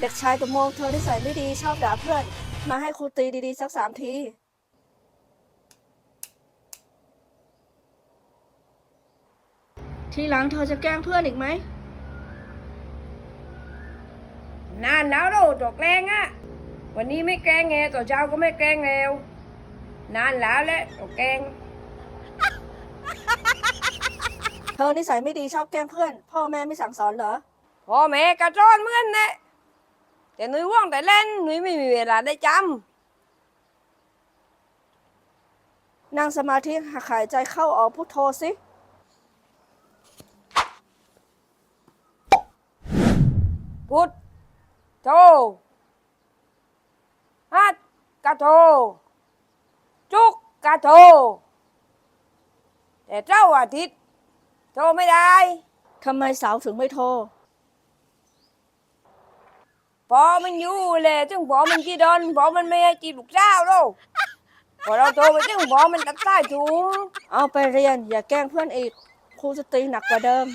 เด็กชายตัวโมงเธอที่ใส่ไม่ดีชอบด่าเพื่อน มาให้ครูตีดีๆ สักสามที ทีหลังเธอจะแกล้งเพื่อนอีกไหมนานแล้วเราตัวแกล้งอะวันนี้ไม่แกล้งไงตัวเช้าก็ไม่แกล้งแล้ว นานแล้วแหละตัวแกล้งเธอนิสัยไม่ดีชอบแกล้งเพื่อน พ่อแม่ไม่สั่งสอนเหรอพ่อแม่กระจ้อนเหมือนนะ แต่หนุ่ยว่างแต่เล่นหนุ่ยไม่มีเวลาได้จำนั่งสมาธิหายใจเข้าออกพุทโธสิพุทโธฮัดกะโทจุกกะโทแต่เจ้าอาทิตย์โทรไม่ได้ทำไมสาวถึงไม่โทร พอมันอยู่เลยถึงพอมันจีดอนพอมันไม่ให้จีบลูกสาวเราพอเราโตไปถึงพอมันตัดสายถุงเอาไปเรียนอย่าแกล้งเพื่อนอีกครูจะตีหนักกว่าเดิม